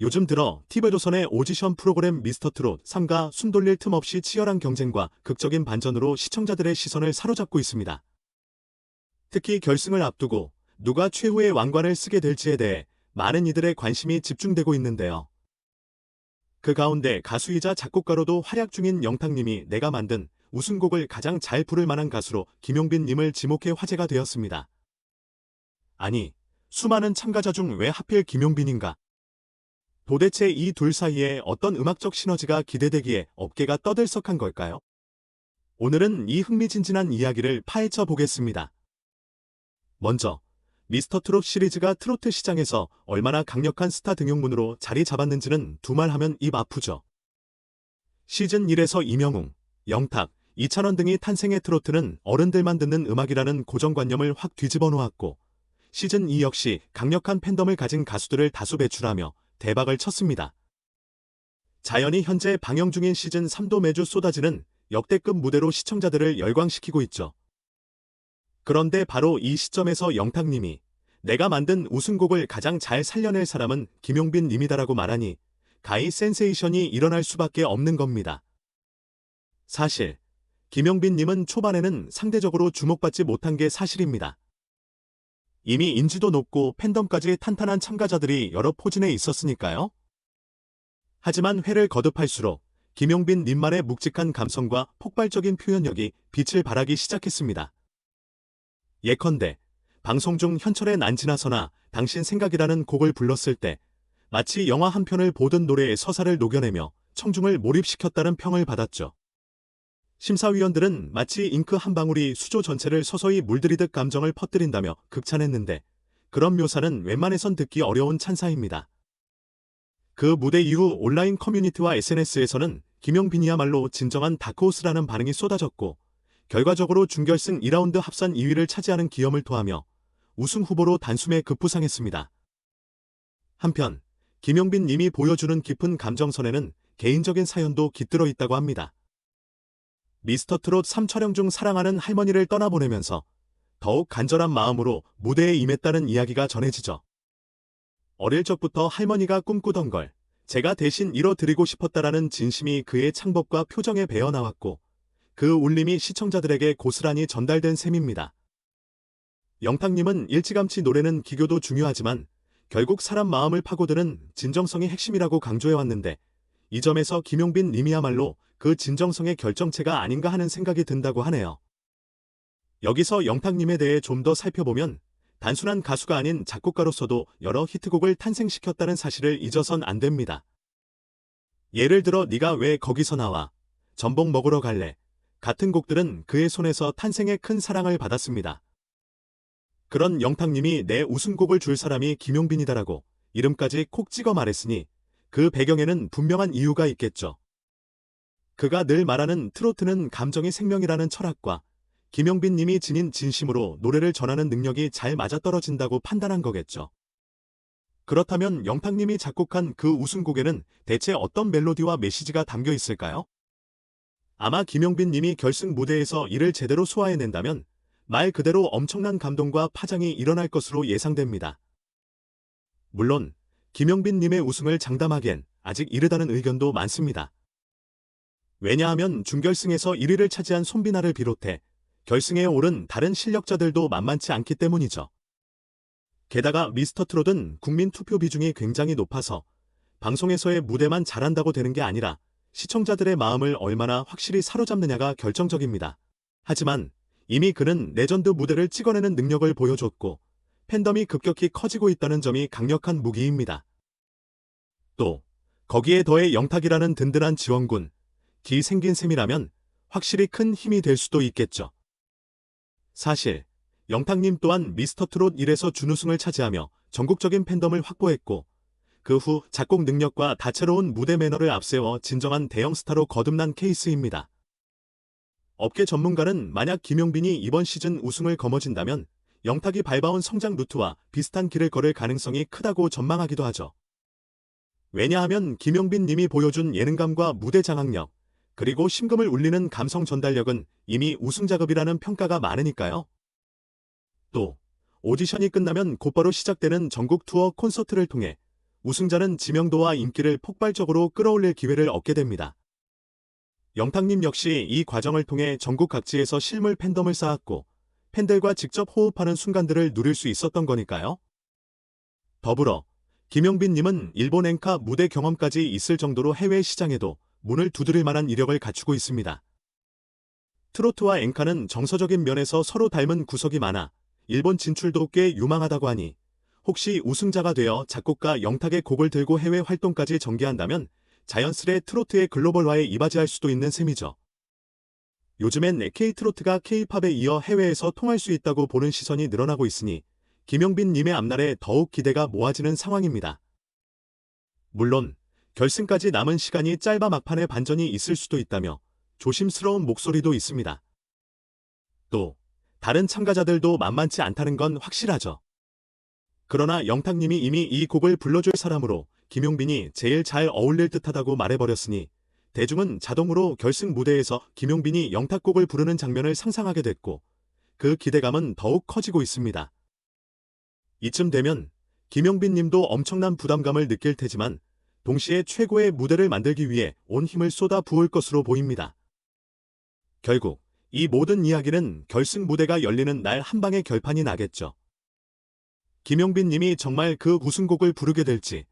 요즘 들어 TV조선의 오디션 프로그램 미스터트롯 3가 숨 돌릴 틈 없이 치열한 경쟁과 극적인 반전으로 시청자들의 시선을 사로잡고 있습니다. 특히 결승을 앞두고 누가 최후의 왕관을 쓰게 될지에 대해 많은 이들의 관심이 집중되고 있는데요. 그 가운데 가수이자 작곡가로도 활약 중인 영탁님이 내가 만든 우승곡을 가장 잘 부를 만한 가수로 김용빈님을 지목해 화제가 되었습니다. 아니, 수많은 참가자 중 왜 하필 김용빈인가? 도대체 이 둘 사이에 어떤 음악적 시너지가 기대되기에 업계가 떠들썩한 걸까요? 오늘은 이 흥미진진한 이야기를 파헤쳐 보겠습니다. 먼저, 미스터 트롯 시리즈가 트로트 시장에서 얼마나 강력한 스타 등용문으로 자리 잡았는지는 두말하면 입 아프죠. 시즌 1에서 이명웅, 영탁, 이찬원 등이 탄생의 트로트는 어른들만 듣는 음악이라는 고정관념을 확 뒤집어 놓았고, 시즌 2 역시 강력한 팬덤을 가진 가수들을 다수 배출하며 대박을 쳤습니다. 자연히 현재 방영 중인 시즌 3도 매주 쏟아지는 역대급 무대로 시청자들을 열광시키고 있죠. 그런데 바로 이 시점에서 영탁님이 내가 만든 우승곡을 가장 잘 살려낼 사람은 김용빈 님이다라고 말하니 가히 센세이션이 일어날 수밖에 없는 겁니다. 사실 김용빈 님은 초반에는 상대적으로 주목받지 못한 게 사실입니다. 이미 인지도 높고 팬덤까지 탄탄한 참가자들이 여러 포진에 있었으니까요. 하지만 회를 거듭할수록 김용빈 님만의 묵직한 감성과 폭발적인 표현력이 빛을 발하기 시작했습니다. 예컨대 방송 중 현철의 난 지나서나 당신 생각이라는 곡을 불렀을 때 마치 영화 한 편을 보던 노래의 서사를 녹여내며 청중을 몰입시켰다는 평을 받았죠. 심사위원들은 마치 잉크 한 방울이 수조 전체를 서서히 물들이듯 감정을 퍼뜨린다며 극찬했는데 그런 묘사는 웬만해선 듣기 어려운 찬사입니다. 그 무대 이후 온라인 커뮤니티와 SNS에서는 김용빈이야말로 진정한 다크호스라는 반응이 쏟아졌고 결과적으로 준결승 2라운드 합산 2위를 차지하는 기염을 토하며 우승 후보로 단숨에 급부상했습니다. 한편 김용빈 님이 보여주는 깊은 감정선에는 개인적인 사연도 깃들어 있다고 합니다. 미스터 트롯 3 촬영 중 사랑하는 할머니를 떠나보내면서 더욱 간절한 마음으로 무대에 임했다는 이야기가 전해지죠. 어릴 적부터 할머니가 꿈꾸던 걸 제가 대신 이뤄드리고 싶었다라는 진심이 그의 창법과 표정에 배어 나왔고 그 울림이 시청자들에게 고스란히 전달된 셈입니다. 영탁님은 일찌감치 노래는 기교도 중요하지만 결국 사람 마음을 파고드는 진정성이 핵심이라고 강조해왔는데 이 점에서 김용빈 님이야말로 그 진정성의 결정체가 아닌가 하는 생각이 든다고 하네요. 여기서 영탁님에 대해 좀 더 살펴보면 단순한 가수가 아닌 작곡가로서도 여러 히트곡을 탄생시켰다는 사실을 잊어선 안 됩니다. 예를 들어 네가 왜 거기서 나와 전복 먹으러 갈래 같은 곡들은 그의 손에서 탄생의 큰 사랑을 받았습니다. 그런 영탁님이 내 우승곡을 줄 사람이 김용빈이다라고 이름까지 콕 찍어 말했으니 그 배경에는 분명한 이유가 있겠죠. 그가 늘 말하는 트로트는 감정이 생명이라는 철학과 김용빈 님이 지닌 진심으로 노래를 전하는 능력이 잘 맞아떨어진다고 판단한 거겠죠. 그렇다면 영탁 님이 작곡한 그 우승곡에는 대체 어떤 멜로디와 메시지가 담겨 있을까요? 아마 김용빈 님이 결승 무대에서 이를 제대로 소화해낸다면 말 그대로 엄청난 감동과 파장이 일어날 것으로 예상됩니다. 물론 김용빈 님의 우승을 장담하기엔 아직 이르다는 의견도 많습니다. 왜냐하면 준결승에서 1위를 차지한 손비나를 비롯해 결승에 오른 다른 실력자들도 만만치 않기 때문이죠. 게다가 미스터 트롯은 국민 투표 비중이 굉장히 높아서 방송에서의 무대만 잘한다고 되는 게 아니라 시청자들의 마음을 얼마나 확실히 사로잡느냐가 결정적입니다. 하지만 이미 그는 레전드 무대를 찍어내는 능력을 보여줬고 팬덤이 급격히 커지고 있다는 점이 강력한 무기입니다. 또 거기에 더해 영탁이라는 든든한 지원군, 기 생긴 셈이라면 확실히 큰 힘이 될 수도 있겠죠. 사실 영탁님 또한 미스터 트롯 1에서 준우승을 차지하며 전국적인 팬덤을 확보했고 그 후 작곡 능력과 다채로운 무대 매너를 앞세워 진정한 대형 스타로 거듭난 케이스입니다. 업계 전문가는 만약 김용빈이 이번 시즌 우승을 거머쥔다면 영탁이 밟아온 성장 루트와 비슷한 길을 걸을 가능성이 크다고 전망하기도 하죠. 왜냐하면 김용빈 님이 보여준 예능감과 무대 장악력, 그리고 심금을 울리는 감성 전달력은 이미 우승 작업이라는 평가가 많으니까요. 또 오디션이 끝나면 곧바로 시작되는 전국 투어 콘서트를 통해 우승자는 지명도와 인기를 폭발적으로 끌어올릴 기회를 얻게 됩니다. 영탁님 역시 이 과정을 통해 전국 각지에서 실물 팬덤을 쌓았고 팬들과 직접 호흡하는 순간들을 누릴 수 있었던 거니까요. 더불어 김용빈님은 일본 엔카 무대 경험까지 있을 정도로 해외 시장에도 문을 두드릴 만한 이력을 갖추고 있습니다. 트로트와 엔카는 정서적인 면에서 서로 닮은 구석이 많아 일본 진출도 꽤 유망하다고 하니 혹시 우승자가 되어 작곡가 영탁의 곡을 들고 해외 활동까지 전개한다면 자연스레 트로트의 글로벌화에 이바지할 수도 있는 셈이죠. 요즘엔 K트로트가 K팝에 이어 해외에서 통할 수 있다고 보는 시선이 늘어나고 있으니 김용빈 님의 앞날에 더욱 기대가 모아지는 상황입니다. 물론 결승까지 남은 시간이 짧아 막판에 반전이 있을 수도 있다며 조심스러운 목소리도 있습니다. 또 다른 참가자들도 만만치 않다는 건 확실하죠. 그러나 영탁님이 이미 이 곡을 불러줄 사람으로 김용빈이 제일 잘 어울릴 듯하다고 말해버렸으니 대중은 자동으로 결승 무대에서 김용빈이 영탁곡을 부르는 장면을 상상하게 됐고 그 기대감은 더욱 커지고 있습니다. 이쯤 되면 김용빈 님도 엄청난 부담감을 느낄 테지만 동시에 최고의 무대를 만들기 위해 온 힘을 쏟아 부을 것으로 보입니다. 결국 이 모든 이야기는 결승 무대가 열리는 날 한방에 결판이 나겠죠. 김용빈 님이 정말 그 우승곡을 부르게 될지,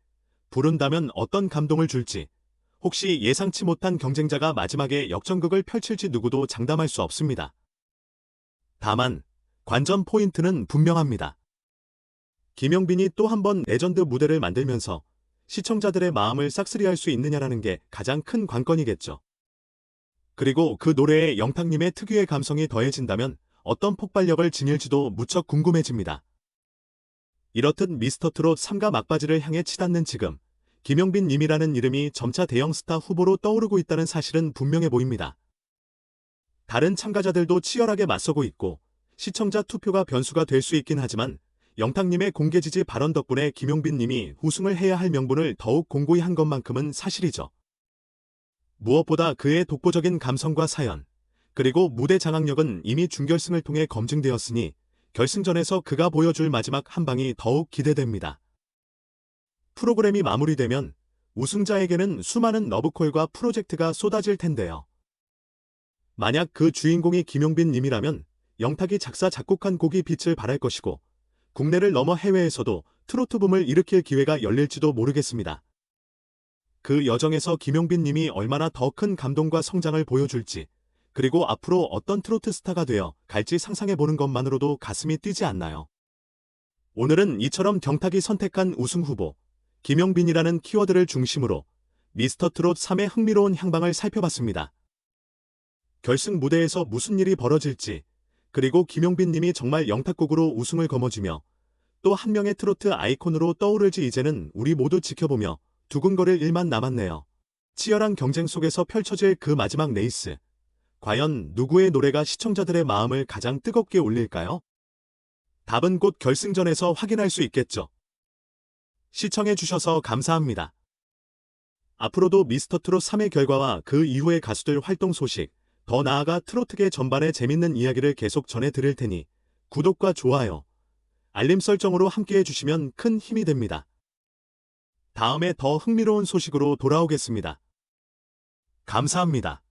부른다면 어떤 감동을 줄지, 혹시 예상치 못한 경쟁자가 마지막에 역전극을 펼칠지 누구도 장담할 수 없습니다. 다만 관전 포인트는 분명합니다. 김용빈이 또 한 번 레전드 무대를 만들면서 시청자들의 마음을 싹쓸이할 수 있느냐라는 게 가장 큰 관건이겠죠. 그리고 그 노래에 영탁님의 특유의 감성이 더해진다면 어떤 폭발력을 지닐지도 무척 궁금해집니다. 이렇듯 미스터트롯 3가 막바지를 향해 치닫는 지금 김용빈 님이라는 이름이 점차 대형 스타 후보로 떠오르고 있다는 사실은 분명해 보입니다. 다른 참가자들도 치열하게 맞서고 있고 시청자 투표가 변수가 될 수 있긴 하지만 영탁님의 공개 지지 발언 덕분에 김용빈 님이 우승을 해야 할 명분을 더욱 공고히 한 것만큼은 사실이죠. 무엇보다 그의 독보적인 감성과 사연, 그리고 무대 장악력은 이미 준결승을 통해 검증되었으니 결승전에서 그가 보여줄 마지막 한 방이 더욱 기대됩니다. 프로그램이 마무리되면 우승자에게는 수많은 러브콜과 프로젝트가 쏟아질 텐데요. 만약 그 주인공이 김용빈 님이라면 영탁이 작사 작곡한 곡이 빛을 발할 것이고 국내를 넘어 해외에서도 트로트 붐을 일으킬 기회가 열릴지도 모르겠습니다. 그 여정에서 김용빈 님이 얼마나 더 큰 감동과 성장을 보여줄지, 그리고 앞으로 어떤 트로트 스타가 되어 갈지 상상해보는 것만으로도 가슴이 뛰지 않나요? 오늘은 이처럼 경탁이 선택한 우승 후보, 김용빈이라는 키워드를 중심으로 미스터 트롯 3의 흥미로운 향방을 살펴봤습니다. 결승 무대에서 무슨 일이 벌어질지, 그리고 김용빈 님이 정말 영탁곡으로 우승을 거머쥐며 또 한 명의 트로트 아이콘으로 떠오를지 이제는 우리 모두 지켜보며 두근거릴 일만 남았네요. 치열한 경쟁 속에서 펼쳐질 그 마지막 레이스. 과연 누구의 노래가 시청자들의 마음을 가장 뜨겁게 올릴까요? 답은 곧 결승전에서 확인할 수 있겠죠. 시청해주셔서 감사합니다. 앞으로도 미스터트롯 3의 결과와 그 이후의 가수들 활동 소식, 더 나아가 트로트계 전반의 재밌는 이야기를 계속 전해 드릴 테니 구독과 좋아요, 알림 설정으로 함께해 주시면 큰 힘이 됩니다. 다음에 더 흥미로운 소식으로 돌아오겠습니다. 감사합니다.